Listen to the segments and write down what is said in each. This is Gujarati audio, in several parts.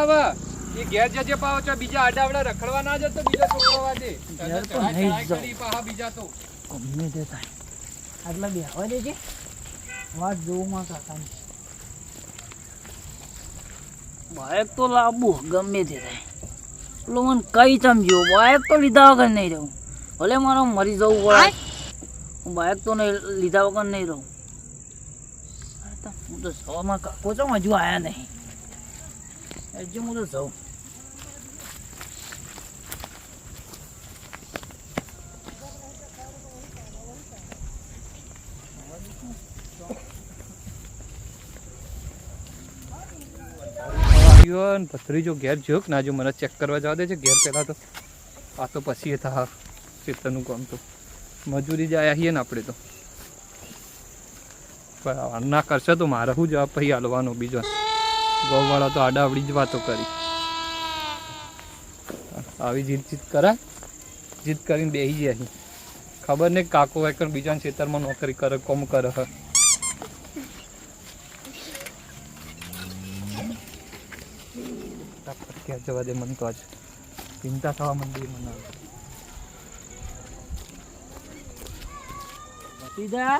આવે. એ ઘેર જજે પાવો છો બીજા આડાવડા રખડવા ના જતો બીજા છોકરો વાજે ઘેર તો ચડાઈ નહીં ચડાઈ જાઉં. કરી પાહા બીજા તો. ગમે તે થાય. આટલા બેહવા દેજે. વાત જોઉં માં કાકાની. બાઇક તો લાવવું ગમે તે થાય. પેલો મને કઈ સમજ્યો? બાઇક તો લીધા વગર નહીં રહું. ભલે મારે મરી જવું પડે હું બાઇક તો નહીં લીધા વગર નહીં રહું. અરે તો હું તો સવામાં કાકો છો હજુ આયા નહીં. હજુ હું તો ને ભત્રીજો ઘેર જોક ના જો મને ચેક કરવા જવા દે છે, ઘેર પહેલા તો. આ તો પછી હતા ખેતરનું કામ તો. મજૂરી જ આયા છીએ ને આપણે તો. ના કરશે તો મારે શું જવાબ પછી હાલવાનો બીજો. ગૌવાળા તો આડાવડી જ વાતો કરી. આવી જીત જીત કરાય? જીત કરીને બેસી જાય. ખબર નહીં કાકો વાયકર બીજાના ખેતરમાં નોકરી કરે, કોમ કરે હ. જવા દે મને તો આજ. ચિંતા થવા મંદિર મને ભત્રીજા?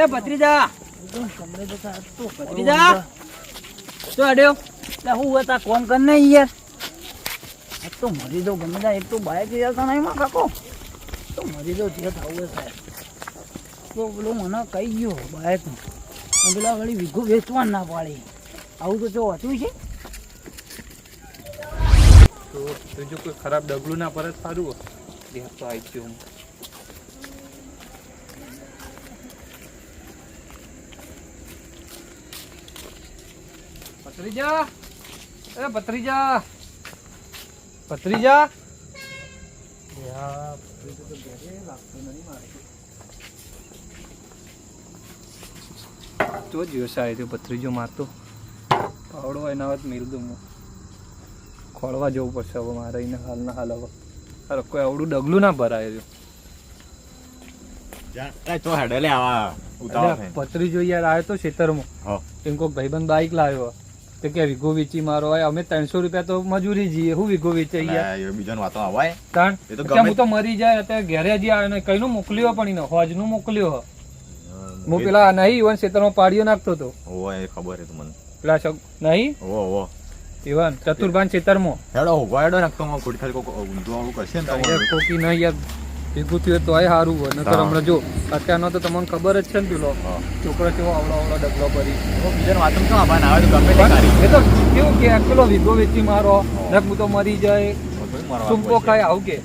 એ ભત્રીજા! ભત્રીજા અડ્યો. હું હતા કોમ કર ને યાર. તો મરી દો ગમે ત્યાં એક તો બાઈક ચાલતા નહીં માં કાકો. તો મરી દો જે થવું સાહેબ તો પેલો મને કહી ગયો બાઈક પેલા વળી વીઘો વેચવા ના પાડી. આવું તો જો હતું છે? તો જો કોઈ ખરાબ ડગલું ના પરત સારું હોય. ત્યાં તો આવી ગયો. હું પત્રીજા એ પત્રીજા પત્રીજા તો ઘરે લાગતો નહીં મારે. તો જ વ્યવસાય થયો પત્રીજો મારતો પાવડો એના વાત મેળ દઉં હું. ખોળવા જવું પડશે હવે મારે એને હાલ ના હાલ હવે. અરે કોઈ આવડું ડગલું ના ભરાય તો હેડે લે આવા યાર આવ્યો તો ખેતરમાં. હા. એમ કોઈ ભાઈબંધ બાઈક લાવ્યો. તો કે વીઘો વેચી મારો હોય અમે ત્રણસો રૂપિયા તો મજૂરી જઈએ હું વીઘો વેચાઈ ગયા. બીજાની વાતો આવાય ત્રણ હું તો મરી જાય અત્યારે ઘેરે હજી આવે ને કઈનું મોકલ્યો પણ એને હોજનું મોકલ્યો હ. હું પેલા નહીં ઈવન ખેતરમાં પાડીઓ નાખતો હતો. ઓય ખબર છે મને પેલા શક નહીં? ઓ ઓ ઇવન ચતુર્ભાન ખેતરમાં હેડો હેડો નાખતો હું ખોટી ખાલી કોક ઊંધો આવું કરશે ને કોકી નહીં યાર ભેગું થયું તો આય સારું હોય. નકર હમણાં જો અત્યારનો તો તમને ખબર જ છે ને પેલો. છોકરો કેવો આવડો આવડો ડગલો ભરી બીજાની વાતો કેમ આવા ના આવે તો ગમે તે એ તો કેવું કે પેલો વિગો વેચી મારો નક હું તો મરી જાય. પડશે. ખાય આવું કે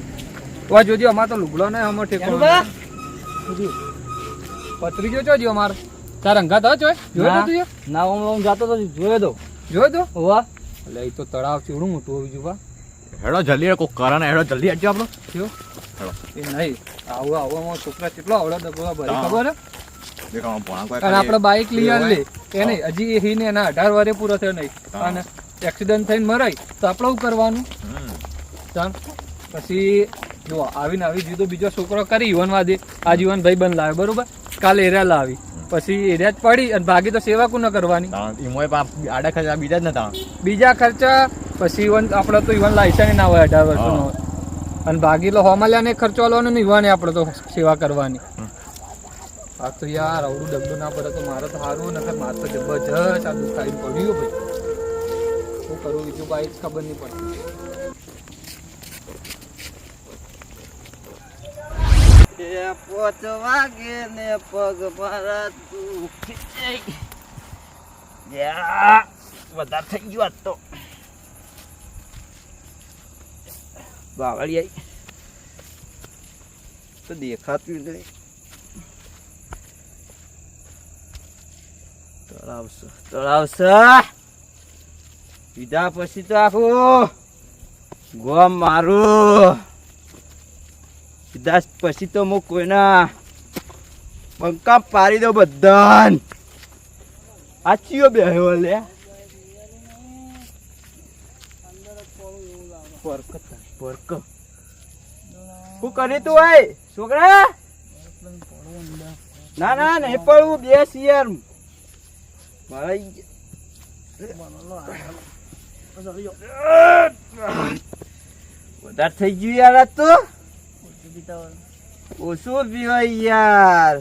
તો આ જોજો અમાર તો લુગડો ને અમાર ઠેકો પથરી ગયો છો ચોજો અમાર? તાર અંગાત તો જોય જોયો તો ના હું હું જાતો તો જોયો તો. જોયો તો? વાહ એટલે એ તો તળાવ ચેવડું મોટું હોવું જોઈએ હેડો જલ્દી કોક કરે ને હેડો જલ્દી હટજો આપણો. થયો એ નહીં આવું આવું છોકરા કેટલો આવડો ડગલો ભરી ખબર હે? દેખ આમાં પોણા કોઈ અને આપણે બાઈક લઈ આલે એ નહીં હજી એ ને એના અઢાર વારે પૂરો થયો નહીં. અને એક્સિડન્ટ થઈને મરાય તો આપણે શું કરવાનું. પછી જો આવીને આવી જીતો બીજો છોકરો કરી યુવનવાદી આ જીવન ભાઈ બંધ લાવે બરોબર? કાલે એરિયા લાવી. પછી એરિયા જ પડી અને ભાગી તો સેવા કરવાની? તાણ ઈમોય પાપ આડા ખર્ચા બીજા જ નતા બીજા ખર્ચા પછી ઇવન આપણે તો ઇવન લાયસન્સ ના હોય અઢાર વર્ષનો. અને ભાગી લો હોમાલ્યા ને ખર્ચો આલવાનો નહીં યુવાને આપણે તો સેવા કરવાની. આ તો યાર આવડું ડગલું ના પડે તો મારે તો સારું નકર મારે તો જબરજસ્ત આ દુખાઈ પડ્યું ભાઈ શું કરું બીજું કાંઈ જ ખબર નહીં પડતી પોચ વાગે ને પગ મારા દુખી. વધારે થઈ ગયો આજ તો બાવળી આવી તો દેખાતું નહીં પછી તો આખું ગોમ મારું પછી તો હું કોઈના બંકા પાડી દો બધા આચીઓ બેહ્યો લે પરક પરક શું કરી તું ભાઈ છોકરા? ના ના, નહીં પડવું બેસ યાર મારા વધારે થઈ ગયું યાર આ તો. ઓછું પીવાય યાર.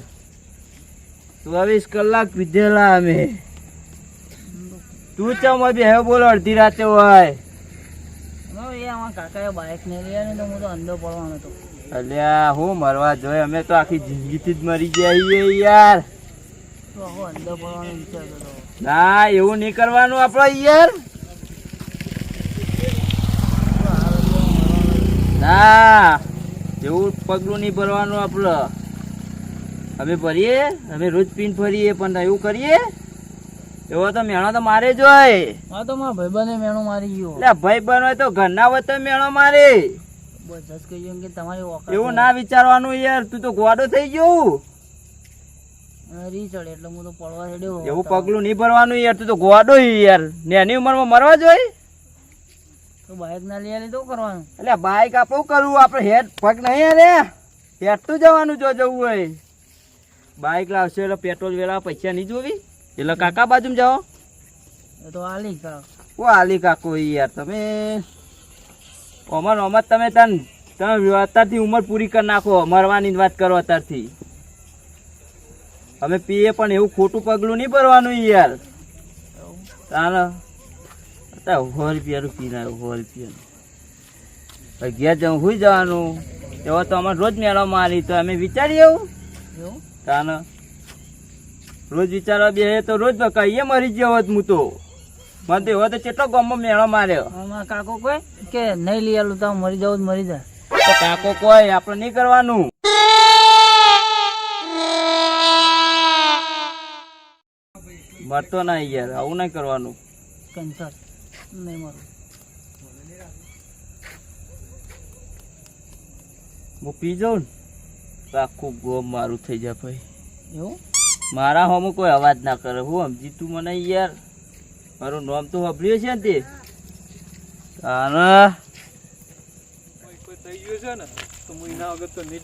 ચોવીસ કલાક પીધેલા અમે. તું ચમ બે બોલો, અડધી રાતે હોય. અલ્યા હું મરવા જોઈએ અમે તો આખી જિંદગીથી જ મરી ગયા છીએ યાર. ના એવું નહીં કરવાનું આપણે યાર. ના એવું પગલું નહીં ભરવાનું આપણે. અમે ભરીએ અમે રોજ પીન ફરીએ પણ એવું કરીએ? એવો તો મેણો તો મારે જ હોય. હા તો મારા ભાઈબંધે મેણો મારી ગયો. એટલે ભાઈબંધ હોય તો ઘરના હોય તો મેણો મારે. બસ કહીએ કે તમારી ઓકાત એવું ના વિચારવાનું યાર તું તો ગોડો થઈ ગયો. રી ચડે એટલે હું તો પડવા હેડ્યો એવું પગલું નહીં ભરવાનું યાર તું તો ગોડો યાર. નેની ઉંમરમાં મરવા જોઈએ તો બાઇક ના લઈ આલી તો કરવાનું. એટલે બાઈક આપણું કરવું? આપણે હેડ પગ નહીં અરે તો જવાનું જો જવું હોય. બાઈક લાવશે એટલે પેટ્રોલ વેલા પૈસા નહીં જોવી? એટલે કાકા બાજુ જાઓ. તો આલી કાકો ઓ આલી કાકો યાર તમે ઓમર ઓમર તમે તન તમે અત્યારથી ઉંમર પૂરી કરી નાખો મરવાની વાત કરો અત્યારથી. અમે પીએ પણ એવું ખોટું પગલું નહીં ભરવાનું યાર. તારે અત્યારે સો રૂપિયાનું પી આવ્યો સો રૂપિયાનું ઘેર જવું સુઈ જવાનું. એવો તો અમારે રોજ મેળવામાં આવી તો અમે વિચારીએ એવું? એવું? તાને રોજ વિચારવા બે તો રોજ કહીએ મરી ગયો હોત હું તો. મને તો એવો તો કેટલો ગમો મેળો માર્યો. કાકો કોઈ કે નહીં લઈ આલું તો મરી જાવ મરી જાય. તો કાકો કોઈ આપણે નહીં કરવાનું. મરતો ના યાર આવું નહીં કરવાનું. કેન્સર. નહીં મરું. હું પી જાઉં ને આખું ગોમ મારું થઈ જાય ભાઈ. એવું? મારા હોમ કોઈ અવાજ ના કરે. હું સમજી તું મને યાર. મારું નામ તો સાંભળ્યું છે ને તે? તારા? કોઈ થઈ ગયું છે ને તો હું એના વગર તો નહીં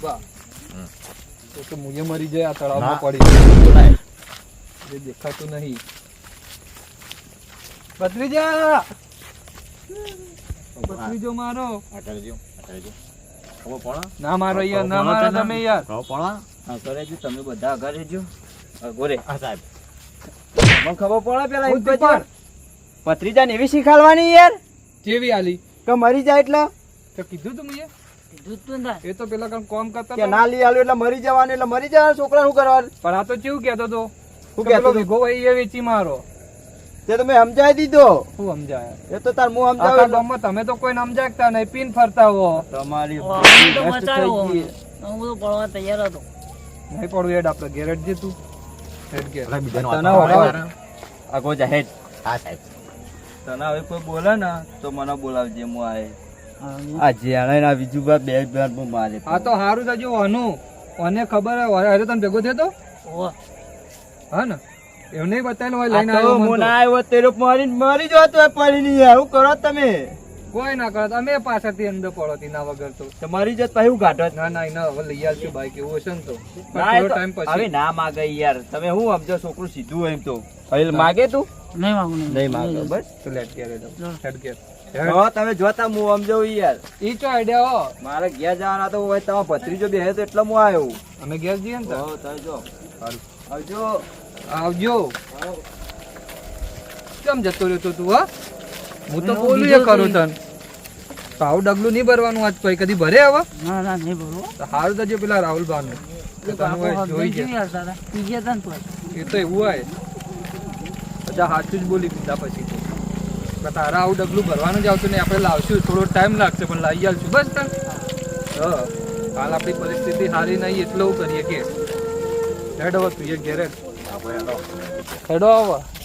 બા. હમ. તો તો મુએ મરી જાય આ તળાવમાં પડી જે દેખાતું નહીં. ભત્રીજા! ભત્રીજો મારો. આટલે જો આટલે પણ ના મારો યાર ના? મારો તમે યાર. ખબર પણ હા કરે છે તમે બધા આગળ રહેજો ગોરે હા સાહેબ. મને ખબર પડે પેલા એક એમ પત્રીજાને એવી શીખાડવાની યાર? જેવી આલી? કે મરી જાય એટલે? તો કીધું તું મુએ કીધું જ તું ને એ તો પેલા કામ કોમ કરતા કે ના લઈ આલ્યું એટલે મરી જવાનું એટલે મરી જવાનું છોકરા શું કરવાનું? પણ આ તો કેવું કહેતો તો? શું કે કહેતો પેલો તો? વિભો ભાઈ એ વેચી મારો. તે તમે સમજાવી દીધો. શું સમજાય? એ તો તાર હું આખા સમજાવું તમે તો કોઈ સમજાવતા નહીં પીન ફરતા હો તમારી તો. હું પડવા તૈયાર હતો. નહીં પડવું હેડ આપણે ઘેર જ તું હેડ. આગો જા હેડ. હા સાહેબ. તને હવે કોઈ બોલે ને તો મને બોલાવજે હું હા, આ જેણે ના બીજું બા બે બાર મારે આ તો સારું થયું અનુ અને ખબર હોય અરે તને ભેગો થયો તો? હા ને? એમને બતાવેલું હોય લઈને આવ્યો હું ના આવ્યો તે લોકો મરી મરી જતો પડી નહીં આવું કરો તમે. કોઈ ના કરો અમે પાછળથી અંદર પડો તેના વગર તો. તમારી મરી જત પાછું હું ના ના એના હવે લઈ આવશું બાઈક એવું હશે ને તો. ટાઈમ ટાઈમ હવે ના માગે યાર તમે હું સમજો છોકરું સીધું એમ તો. હવે માગે તું? નહીં માગું નહીં માગે. બસ તો લેટ ઘેર હેડ લો. તમે જોતા હું સમજો યાર. ઈ ચો આઈડિયા હો. મારે ઘેર જવાના તો હોય તમારો ભત્રીજો બે તો એટલે હું આવ્યો અમે ઘેર જઈએ ને તો. તમે જો. આવજો. આવજો. કેમ જતો રહ્યો તો હા? હું તો બોલું એ કરું. તને. ભાવ ડગલું નહીં ભરવાનું આજ પછી કદી ભરે હવે ના ના નહીં ભરવો. સારું તો જે પેલા રાહુલ ભાનું. એ જોઈ જાય એ તો એવું હોય. બધા સાચું જ બોલી દીધા પછી. તારા આવું ડગલું ભરવાનું જ આવતું નહીં. આપણે લાવશું. થોડો ટાઈમ લાગશે પણ લાવી આવશું બસ તને હા. હાલ આપણી પરિસ્થિતિ સારી નહીં એટલે એવું કરીએ કે. હેડો તું એ ઘેરે. આપણે હેડો. હવે.